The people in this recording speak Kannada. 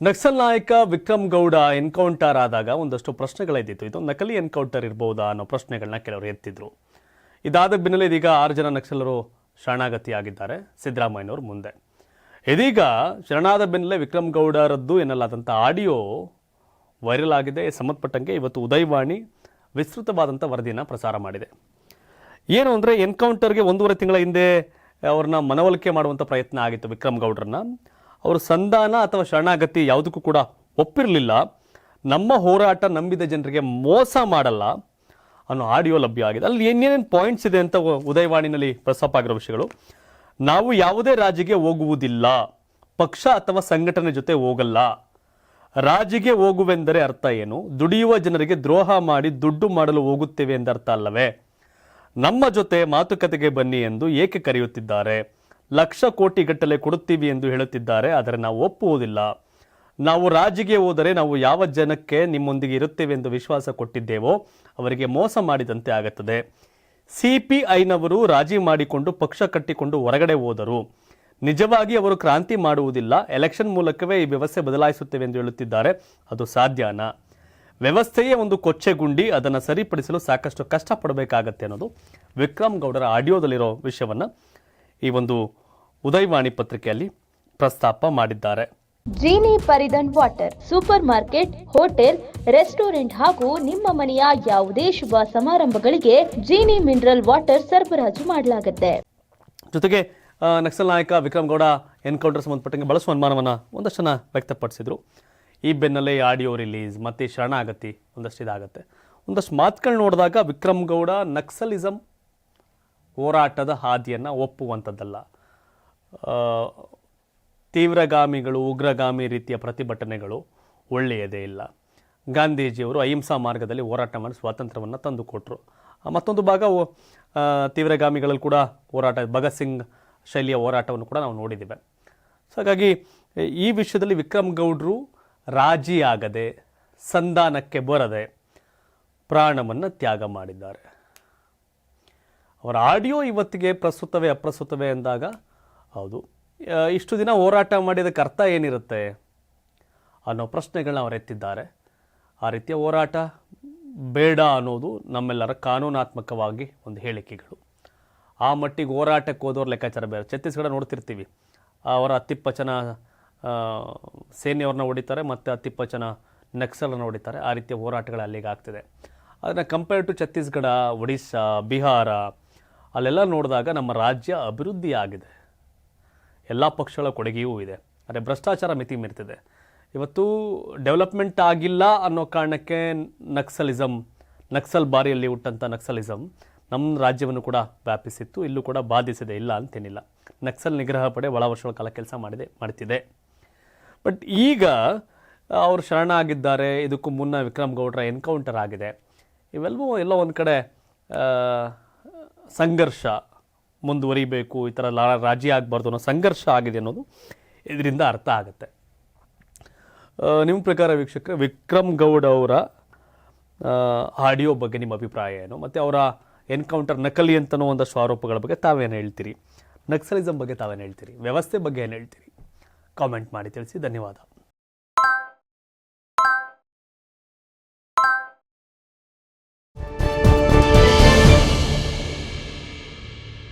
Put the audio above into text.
ನಕ್ಸಲ್ ನಾಯಕ ವಿಕ್ರಮ್ ಗೌಡ ಎನ್ಕೌಂಟರ್ ಆದಾಗ ಒಂದಷ್ಟು ಪ್ರಶ್ನೆಗಳಿದ್ದಿತ್ತು. ಇದು ನಕಲಿ ಎನ್ಕೌಂಟರ್ ಇರಬಹುದಾ ಅನ್ನೋ ಪ್ರಶ್ನೆಗಳನ್ನ ಕೆಲವರು ಎತ್ತಿದ್ರು. ಇದಾದ ಬೆನ್ನಲ್ಲೇ ಇದೀಗ ಆರು ಜನ ನಕ್ಸಲರು ಶರಣಾಗತಿಯಾಗಿದ್ದಾರೆ, ಸಿದ್ದರಾಮಯ್ಯನವ್ರ ಮುಂದೆ. ಇದೀಗ ಶರಣಾದ ಬೆನ್ನಲ್ಲೇ ವಿಕ್ರಮ್ ಗೌಡರದ್ದು ಎನ್ನಲಾದಂಥ ಆಡಿಯೋ ವೈರಲ್ ಆಗಿದೆ. ಸಂಬಂಧಪಟ್ಟಂಗೆ ಇವತ್ತು ಉದಯವಾಣಿ ವಿಸ್ತೃತವಾದಂಥ ವರದಿಯನ್ನು ಪ್ರಸಾರ ಮಾಡಿದೆ. ಏನು ಅಂದರೆ ಎನ್ಕೌಂಟರ್ಗೆ ಒಂದೂವರೆ ತಿಂಗಳ ಹಿಂದೆ ಅವ್ರನ್ನ ಮನವೊಲಿಕೆ ಮಾಡುವಂಥ ಪ್ರಯತ್ನ ಆಗಿತ್ತು ವಿಕ್ರಮ್ ಗೌಡ್ರನ್ನ. ಅವರು ಸಂಧಾನ ಅಥವಾ ಶರಣಾಗತಿ ಯಾವುದಕ್ಕೂ ಕೂಡ ಒಪ್ಪಿರಲಿಲ್ಲ. ನಮ್ಮ ಹೋರಾಟ ನಂಬಿದ ಜನರಿಗೆ ಮೋಸ ಮಾಡಲ್ಲ. ಅನ್ನೋ ಆಡಿಯೋ ಲಭ್ಯ ಆಗಿದೆ. ಅಲ್ಲಿ ಏನೇನೇನು ಪಾಯಿಂಟ್ಸ್ ಇದೆ ಅಂತ ಉದಯವಾಣಿನಲ್ಲಿ ಪ್ರಸ್ತಾಪ ಆಗಿರೋ ವಿಷಯಗಳು. ನಾವು ಯಾವುದೇ ರಾಜಿಗೆ ಹೋಗುವುದಿಲ್ಲ. ಪಕ್ಷ ಅಥವಾ ಸಂಘಟನೆ ಜೊತೆ ಹೋಗಲ್ಲ. ರಾಜಿಗೆ ಹೋಗುವೆಂದರೆ ಅರ್ಥ ಏನು? ದುಡಿಯುವ ಜನರಿಗೆ ದ್ರೋಹ ಮಾಡಿ ದುಡ್ಡು ಮಾಡಲು ಹೋಗುತ್ತೇವೆ ಎಂದರ್ಥ ಅಲ್ಲವೇ? ನಮ್ಮ ಜೊತೆ ಮಾತುಕತೆಗೆ ಬನ್ನಿ ಎಂದು ಏಕೆ ಕರೆಯುತ್ತಿದ್ದಾರೆ? ಲಕ್ಷ ಕೋಟಿ ಗಟ್ಟಲೆ ಕೊಡುತ್ತೀವಿ ಎಂದು ಹೇಳುತ್ತಿದ್ದಾರೆ, ಆದರೆ ನಾವು ಒಪ್ಪುವುದಿಲ್ಲ. ನಾವು ರಾಜಿಗೆ ಹೋದರೆ ನಾವು ಯಾವ ಜನಕ್ಕೆ ನಿಮ್ಮೊಂದಿಗೆ ಇರುತ್ತೇವೆ ಎಂದು ವಿಶ್ವಾಸ ಕೊಟ್ಟಿದ್ದೇವೋ ಅವರಿಗೆ ಮೋಸ ಮಾಡಿದಂತೆ ಆಗುತ್ತದೆ. ಸಿಪಿಐನವರು ರಾಜಿ ಮಾಡಿಕೊಂಡು ಪಕ್ಷ ಕಟ್ಟಿಕೊಂಡು ಹೊರಗಡೆ ಹೋದರು. ನಿಜವಾಗಿ ಅವರು ಕ್ರಾಂತಿ ಮಾಡುವುದಿಲ್ಲ, ಎಲೆಕ್ಷನ್ ಮೂಲಕವೇ ಈ ವ್ಯವಸ್ಥೆ ಬದಲಾಯಿಸುತ್ತೇವೆ ಎಂದು ಹೇಳುತ್ತಿದ್ದಾರೆ. ಅದು ಸಾಧ್ಯನ? ವ್ಯವಸ್ಥೆಯೇ ಒಂದು ಕೊಚ್ಚೆಗುಂಡಿ ಅದನ್ನು ಸರಿಪಡಿಸಲು ಸಾಕಷ್ಟು ಕಷ್ಟಪಡಬೇಕಾಗತ್ತೆ ಅನ್ನೋದು ವಿಕ್ರಮ್ ಗೌಡರ ಆಡಿಯೋದಲ್ಲಿರೋ ವಿಷಯವನ್ನು ಈ ಒಂದು ಉದಯವಾಣಿ ಪತ್ರಿಕೆಯಲ್ಲಿ ಪ್ರಸ್ತಾಪ ಮಾಡಿದ್ದಾರೆ. ಜೀನಿ ಪರಿದನ್ water supermarket hotel restaurant ಹಾಗೂ ನಿಮ್ಮ ಮನೆಯ ಯಾವುದೇ ಶುಭ ಸಮಾರಂಭಗಳಿಗೆ ಜೀನಿ ಮಿನರಲ್ ವಾಟರ್ ಸರಬರಾಜು ಮಾಡಲಾಗುತ್ತೆ. ಜೊತೆಗೆ ನಕ್ಸಲ್ ನಾಯಕ ವಿಕ್ರಮ್ ಗೌಡ ಎನ್ಕೌಂಟರ್ ಸಂಬಂಧಪಟ್ಟಂಗೆ ಬಳಸುವ ಅನುಮಾನವನ್ನು ಒಂದಷ್ಟು ಜನ ವ್ಯಕ್ತಪಡಿಸಿದ್ರು. ಈ ಬೆನ್ನಲ್ಲೇ ಆಡಿಯೋ ರಿಲೀಸ್ ಮತ್ತು ಶರಣಾಗತಿ ಒಂದಷ್ಟು ಇದಾಗುತ್ತೆ ಒಂದಷ್ಟು ಮಾತುಗಳು ನೋಡಿದಾಗ ವಿಕ್ರಮ್ ಗೌಡ ನಕ್ಸಲಿಸಮ್ ಹೋರಾಟದ ಹಾದಿಯನ್ನು ಒಪ್ಪುವಂಥದ್ದಲ್ಲ. ತೀವ್ರಗಾಮಿಗಳು, ಉಗ್ರಗಾಮಿ ರೀತಿಯ ಪ್ರತಿಭಟನೆಗಳು ಒಳ್ಳೆಯದೇ ಇಲ್ಲ. ಗಾಂಧೀಜಿಯವರು ಅಹಿಂಸಾ ಮಾರ್ಗದಲ್ಲಿ ಹೋರಾಟ ಮಾಡಿ ಸ್ವಾತಂತ್ರ್ಯವನ್ನು ತಂದುಕೊಟ್ರು. ಮತ್ತೊಂದು ಭಾಗ ತೀವ್ರಗಾಮಿಗಳಲ್ಲಿ ಕೂಡ ಹೋರಾಟ, ಭಗತ್ ಸಿಂಗ್ ಶೈಲಿಯ ಹೋರಾಟವನ್ನು ಕೂಡ ನಾವು ನೋಡಿದ್ದೇವೆ. ಸೊ ಹಾಗಾಗಿ ಈ ವಿಷಯದಲ್ಲಿ ವಿಕ್ರಮ್ ಗೌಡ್ರು ರಾಜಿಯಾಗದೆ, ಸಂಧಾನಕ್ಕೆ ಬರದೆ ಪ್ರಾಣವನ್ನು ತ್ಯಾಗ ಮಾಡಿದ್ದಾರೆ. ಅವರ ಆಡಿಯೋ ಇವತ್ತಿಗೆ ಪ್ರಸ್ತುತವೇ, ಅಪ್ರಸ್ತುತವೇ ಎಂದಾಗ ಹೌದು. ಇಷ್ಟು ದಿನ ಹೋರಾಟ ಮಾಡಿದಕ್ಕೆ ಅರ್ಥ ಏನಿರುತ್ತೆ ಅನ್ನೋ ಪ್ರಶ್ನೆಗಳನ್ನ ಅವರು ಎತ್ತಿದ್ದಾರೆ. ಆ ರೀತಿಯ ಹೋರಾಟ ಬೇಡ ಅನ್ನೋದು ನಮ್ಮೆಲ್ಲರ ಕಾನೂನಾತ್ಮಕವಾಗಿ ಒಂದು ಹೇಳಿಕೆಗಳು. ಆ ಮಟ್ಟಿಗೆ ಹೋರಾಟಕ್ಕೆ ಹೋದವ್ರ ಲೆಕ್ಕಾಚಾರ ಬೇರೆ. ಛತ್ತೀಸ್ಗಢ ನೋಡ್ತಿರ್ತೀವಿ. ಅವರ ಹತ್ತಿಪ್ಪ ಜನ ಸೇನೆಯವ್ರನ್ನ ಹೊಡಿತಾರೆ, ಮತ್ತು ಹತ್ತಿಪ್ಪ ಜನ ನಕ್ಸಲನ್ನ ಹೊಡಿತಾರೆ. ಆ ರೀತಿಯ ಹೋರಾಟಗಳು ಅಲ್ಲಿಗೆ ಆಗ್ತಿದೆ. ಅದನ್ನು ಕಂಪೇರ್ ಟು ಛತ್ತೀಸ್ಗಢ, ಒಡಿಶಾ, ಬಿಹಾರ ಅಲ್ಲೆಲ್ಲ ನೋಡಿದಾಗ ನಮ್ಮ ರಾಜ್ಯ ಅಭಿವೃದ್ಧಿ ಆಗಿದೆ ಎಲ್ಲ ಪಕ್ಷಗಳ ಕೊಡುಗೆಯೂ ಇದೆ. ಆದರೆ ಭ್ರಷ್ಟಾಚಾರ ಮಿತಿ ಮೀರ್ತಿದೆ. ಇವತ್ತು ಡೆವಲಪ್ಮೆಂಟ್ ಆಗಿಲ್ಲ ಅನ್ನೋ ಕಾರಣಕ್ಕೆ ನಕ್ಸಲಿಸಮ್ ನಕ್ಸಲ್ ಬಾರಿಯಲ್ಲಿ ಹುಟ್ಟಂಥ ನಕ್ಸಲಿಸಮ್ ನಮ್ಮ ರಾಜ್ಯವನ್ನು ಕೂಡ ವ್ಯಾಪಿಸಿತ್ತು. ಇಲ್ಲೂ ಕೂಡ ಬಾಧಿಸಿದೆ. ಇಲ್ಲ ಅಂತೇನಿಲ್ಲ. ನಕ್ಸಲ್ ನಿಗ್ರಹ ಪಡೆ ಒಳ ವರ್ಷಗಳ ಕಾಲ ಕೆಲಸ ಮಾಡಿದೆ, ಮಾಡ್ತಿದೆ. ಬಟ್ ಈಗ ಅವರು ಶರಣಾಗಿದ್ದಾರೆ. ಇದಕ್ಕೂ ಮುನ್ನ ವಿಕ್ರಮ್ ಗೌಡ್ರ ಎನ್ಕೌಂಟರ್ ಆಗಿದೆ. ಇವೆಲ್ಲವೂ ಎಲ್ಲೋ ಒಂದು ಕಡೆ ಸಂಘರ್ಷ ಮುಂದುವರಿಬೇಕು, ಈ ಥರ ಲಾ- ರಾಜಿ ಆಗಬಾರ್ದು ಅನ್ನೋ ಸಂಘರ್ಷ ಆಗಿದೆ ಅನ್ನೋದು ಇದರಿಂದ ಅರ್ಥ ಆಗುತ್ತೆ. ನಿಮ್ಮ ಪ್ರಕಾರ ವೀಕ್ಷಕ ವಿಕ್ರಮ್ ಗೌಡ ಅವರ ಆಡಿಯೋ ಬಗ್ಗೆ ನಿಮ್ಮ ಅಭಿಪ್ರಾಯ ಏನು? ಮತ್ತು ಅವರ ಎನ್ಕೌಂಟರ್ ನಕಲಿ ಅಂತನೋ ಒಂದಷ್ಟು ಆರೋಪಗಳ ಬಗ್ಗೆ ತಾವೇನು ಹೇಳ್ತೀರಿ? ನಕ್ಸಲಿಸಮ್ ಬಗ್ಗೆ ತಾವೇನು ಹೇಳ್ತೀರಿ? ವ್ಯವಸ್ಥೆ ಬಗ್ಗೆ ಏನು ಹೇಳ್ತೀರಿ? ಕಾಮೆಂಟ್ ಮಾಡಿ ತಿಳಿಸಿ. ಧನ್ಯವಾದ.